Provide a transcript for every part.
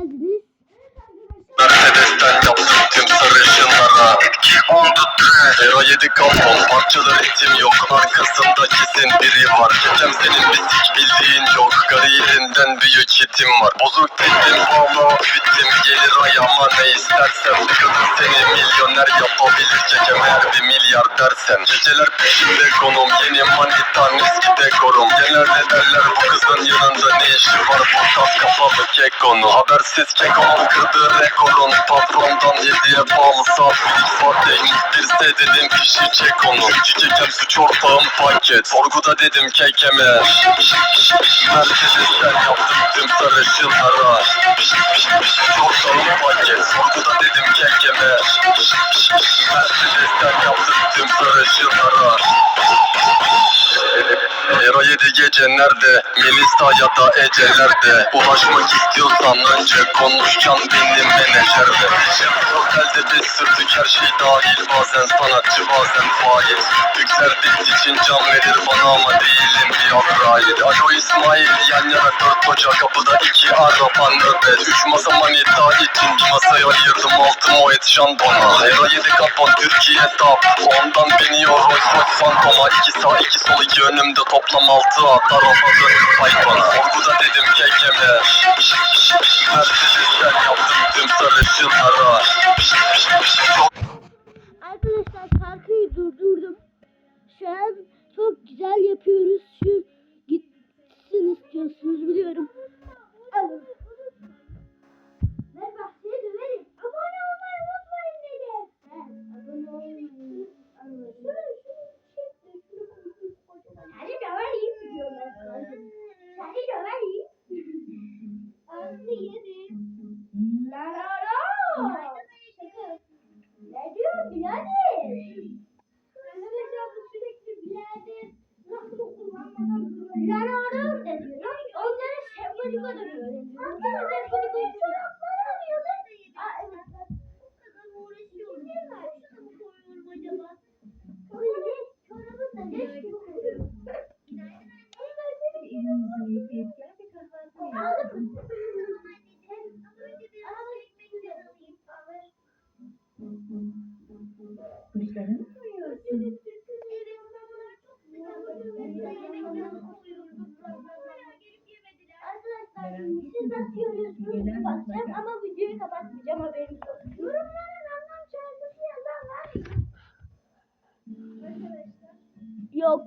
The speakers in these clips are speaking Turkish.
geldiniz. Era yedi kapon parçalar etim yok. Arkasında kesin biri var. Kekem senin bir sik bildiğin yok. Kariyerinden büyük hitim var. Bozuk dedim ama bittim Gelir ayağıma ne istersem Bir kadın seni milyoner yapabilir Kekem eğer bir milyar dersen. Geceler peşinde konum Yeni manitan eski dekorum. Genelde derler bu kızın yanında ne işi var? Podcast kapalı kekonu Habersiz kekonun kırdığı rekorun Patrondan yediye bağlı saat Felix var değiştirse dedim fişi çek onu. Çünkü kekem suç ortağım paket. Sorguda dedim kekeme. Mercedes'ten yaptım tüm sarışınlara Suç ortağım paket. Sorguda dedim kekeme. Mercedes'ten yaptım tüm sarışınlara Era yedi gece nerede? Melisa ya da Ece'lerde Ulaşmak istiyorsan önce konuşcan benim menajerde. Otelde biz sürdük her şey dahil. Bazen sanatçı bazen fail Yükseldiğimiz için can verir bana ama değilim bir Azrail Alo İsmail yan yana dört koca kapıda iki araba nöbet. Üç masa manita için bir masaya ayırdım altı moet şandona Era yedi kapan Türkiye top Ondan biniyor Rolls Royce Phantom'a İki sağ iki sol iki önümde toplam altı at Araba dönüp faytona Sorguda dedim kekeme Mercedes'ten yaptım tüm sarışınlara Arkadaşlar şarkıyı durdurdum. Şu an çok güzel yapıyoruz. Şu gitsin istiyorsunuz biliyorum. Alın. Abone olmayı unutmayın dedim. Abone olmayı unutmayın. Yok.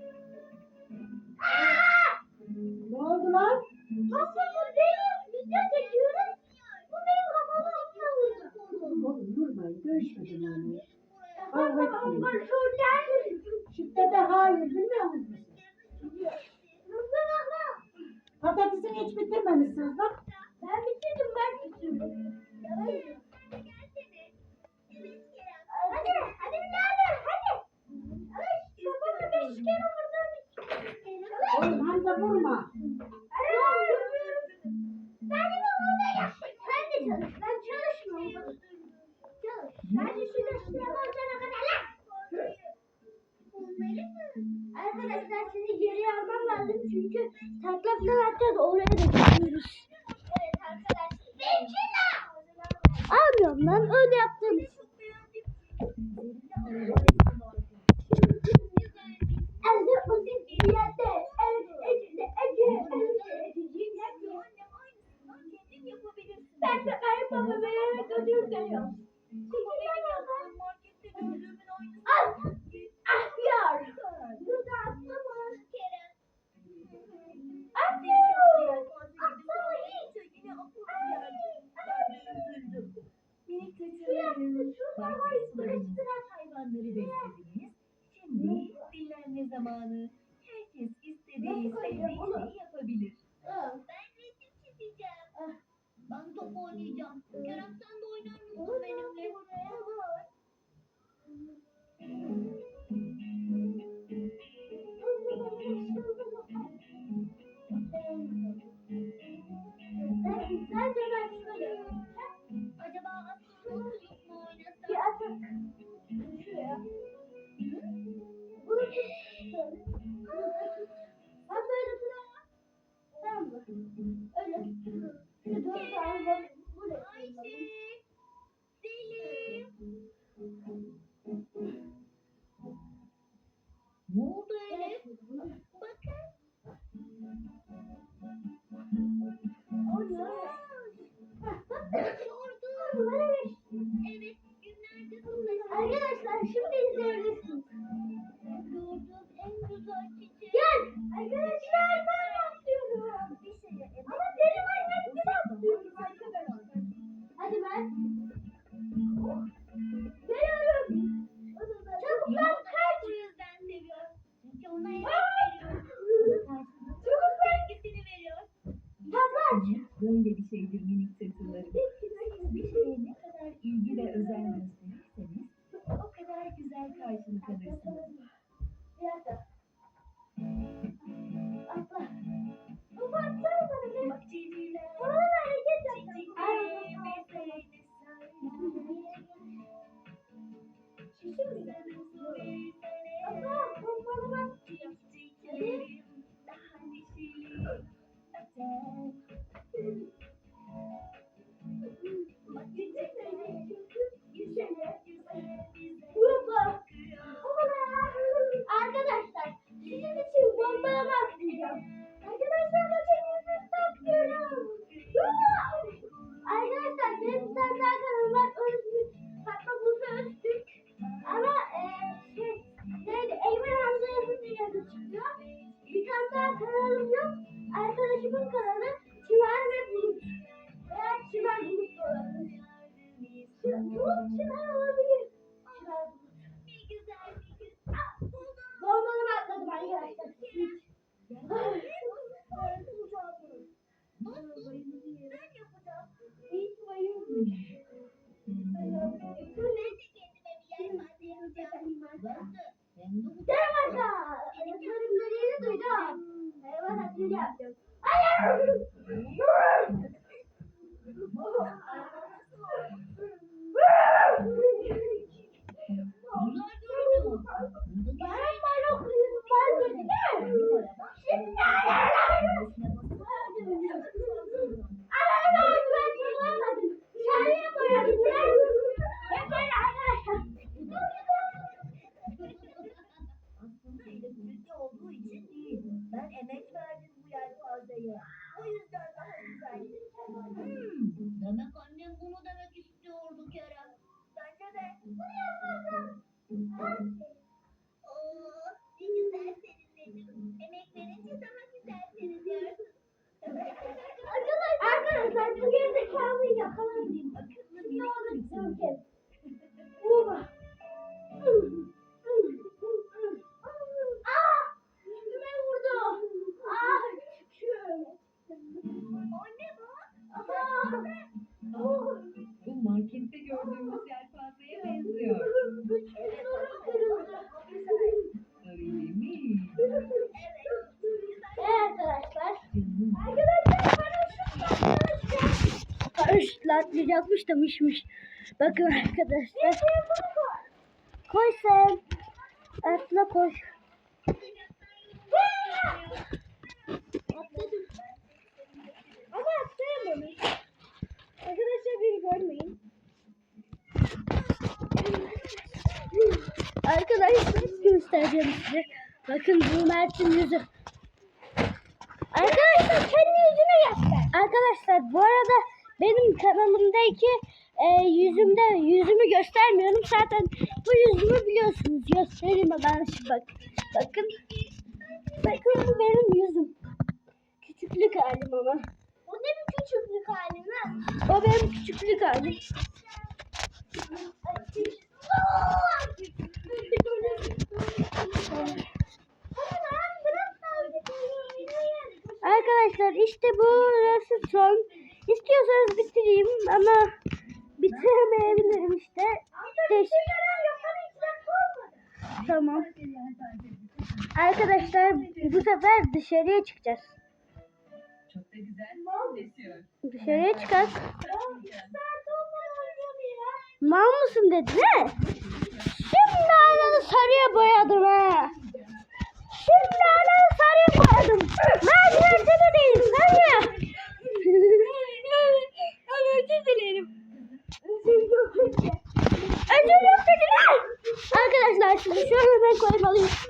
vurma. Ben de orada yaşa. Sen de çalış. Ben çalışmıyorum. Çalış. Ben de şurada şuraya bakana kadar lan. Arkadaşlar sizi geri almam lazım çünkü taklakla atacağız oraya da gidiyoruz. Evet arkadaşlar. Almıyorum lan öyle yaptım. Şurada hayvanları, hayvanları beslediniz. Şimdi dinlenme zamanı. Herkes istediği sevdiğini yapabilir. Ben resim çizeceğim. Ben top oynayacağım. Kerem sen de oynar mısın benimle? Ben sadece öyle bir şeydir minik sırtları. Bir şeydir. Şey, kanalım, arkadaşımın kanalı Atlayacakmış da mışmış. Bakın arkadaşlar. Koy sen. Atla koy. Atladım. Ama atlayamamış. Arkadaşlar beni görmeyin. Arkadaşlar göstereceğim size. Bakın bu Mert'in yüzü. Arkadaşlar kendi yüzüne göster. Arkadaşlar bu arada benim kanalımdaki e, yüzümde yüzümü göstermiyorum. Zaten bu yüzümü biliyorsunuz. Göstereyim ben şimdi bak. Bakın. Bakın bu benim yüzüm. Küçüklük halim ama. O ne bir küçüklük halim lan? O benim küçüklük halim. Arkadaşlar işte burası son. İstiyorsanız bitireyim ama bitiremeyebilirim işte. Tamam. Arkadaşlar bu sefer dışarıya çıkacağız. Çok da güzel esiyor. Dışarıya çıkar. Mal mısın dedi ne? Şimdi ananı sarıya boyadım ha. Şimdi ananı sarıya boyadım. Merdiven de değil sarıya. Özür dilerim. Özür yok dediler. Arkadaşlar şimdi şöyle ben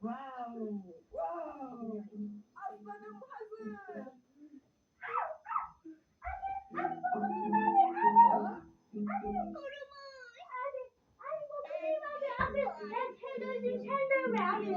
Wow. Wow. Aslanım hazır. Abi